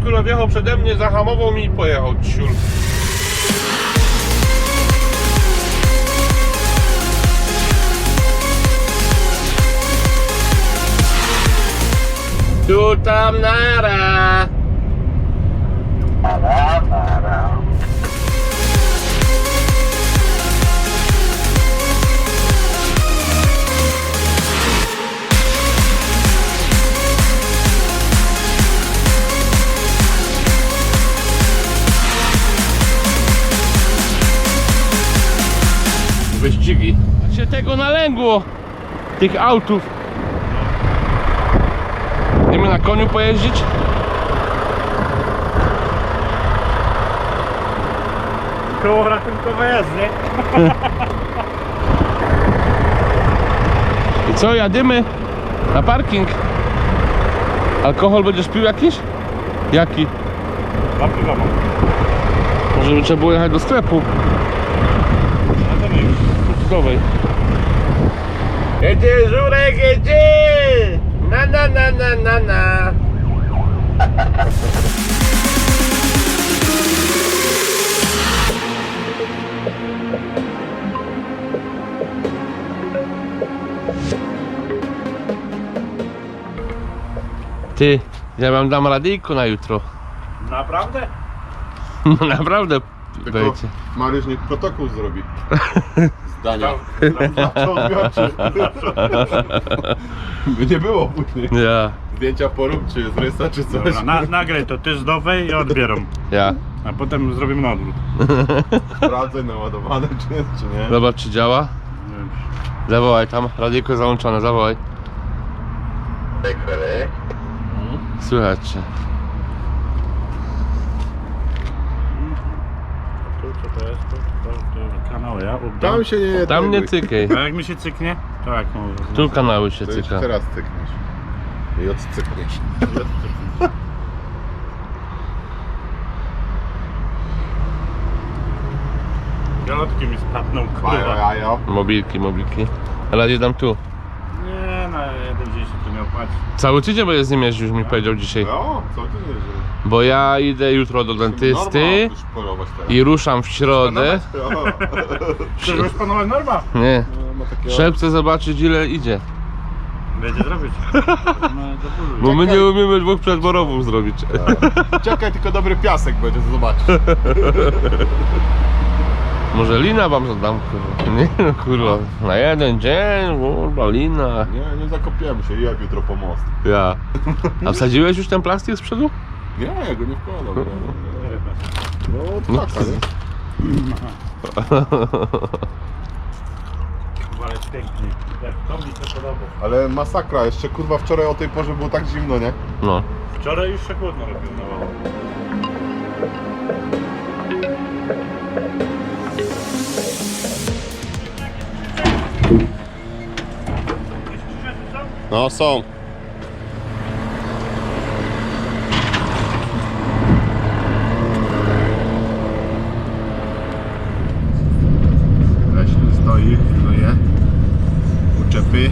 równo, kurwa, wjechał przede mnie, zahamował mi i pojechał, ciul. Tu tam nara. Ara, ara. Wyścigi. Się tego nalęgło, tych autów. Idziemy na koniu pojeździć? Koło rachunkowe jest, nie? I co, jadymy na parking. Alkohol będziesz pił jakiś? Jaki? Dwa piwa mam. Może by trzeba było jechać do sklepu Jadę już. Jedzie żurek, jedzie! Na na na na na na. Ty, ja wam dam radyjko na jutro. Naprawdę? No naprawdę Tylko dajcie. Mariusz niech protokół zrobi. Zdania. By nie było później. Ja, Zdjęcia porób, czy jest rysa, czy coś. Dobra, na, nagraj to, ty zdowej i odbieram. ja. A potem zrobimy na odwrót. Sprawdzę naładowane, czy jest, czy nie. Zobacz czy działa. Zawołaj tam, radyjko załączone, zawołaj. Słychać cię. Tu co to jest? To, to, to kanały, ja? Updam. Tam się nie... Tam nie cykaj. A jak mi się cyknie? To jak może? Tu kanały się To jeszcze cyka. teraz cykniesz. I odcykniesz. Galotki mi spadną, kurwa. Mobilki, mobilki. Ale dam tu. Cały tydzień będę z nim jeździł, już mi powiedział dzisiaj. No, co ty nie Bo ja idę jutro do dentysty i ruszam w środę. Chcesz już panować norma? Nie. No, Szef chce zobaczyć ile idzie. Będzie zrobić. No. Bo my nie umiemy dwóch przedborowów zrobić. Czekaj, tylko dobry piasek będzie, to zobaczysz. Może lina wam zadam, kurwa. Nie no kurwa. Na jeden dzień, kurwa, lina. Nie, nie zakopiemy się, jak jutro po most. Ja. A wsadziłeś już ten plastik z przodu? Nie, ja go nie wkładam. No, No, taka, nie? Kurwa, ale jest pięknie. Jak to mi się podoba. Ale masakra, jeszcze kurwa wczoraj o tej porze było tak zimno, nie? No. Wczoraj już się chłodno robił na No, są. Leśny stoi, pilnuje. Uczepy.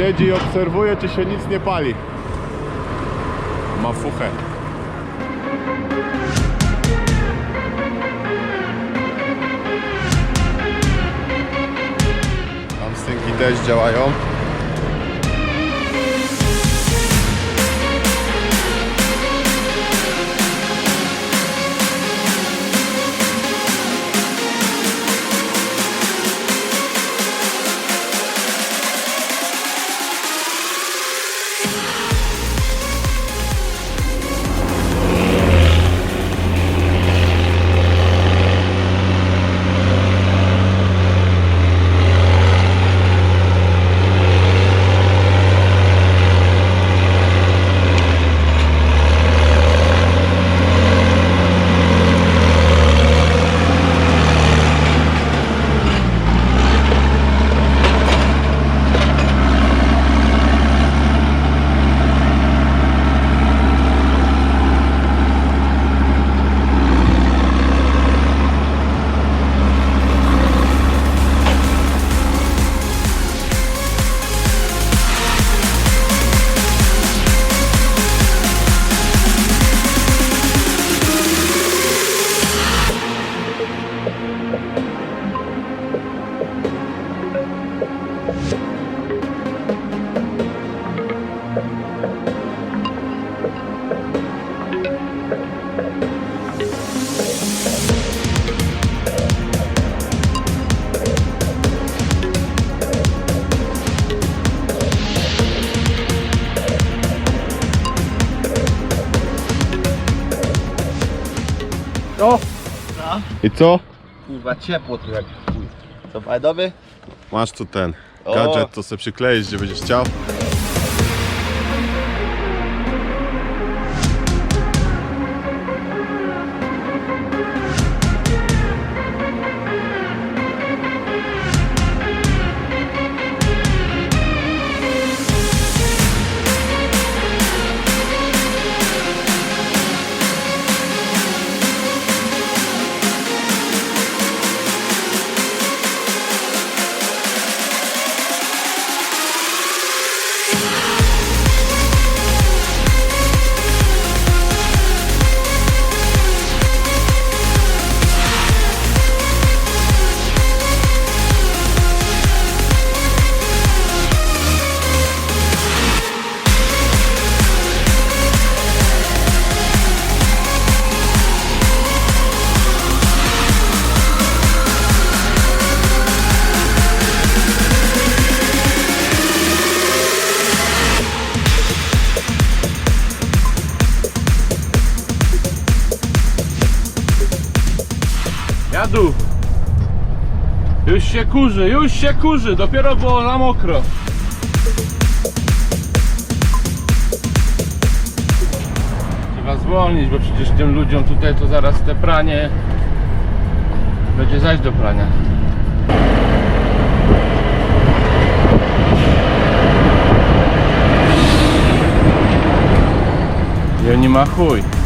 Siedzi i obserwuje, czy się nic nie pali. Ma fuchę. Tam stynki też działają. I co? Kurwa ciepło tu jak chuj. Co fajdowy? Masz tu ten gadżet, to sobie przykleić, gdzie będziesz chciał. Się kurzy, już się kurzy, dopiero było za mokro. Trzeba zwolnić, bo przecież tym ludziom tutaj to zaraz te pranie będzie zaś do prania. I oni ma chuj.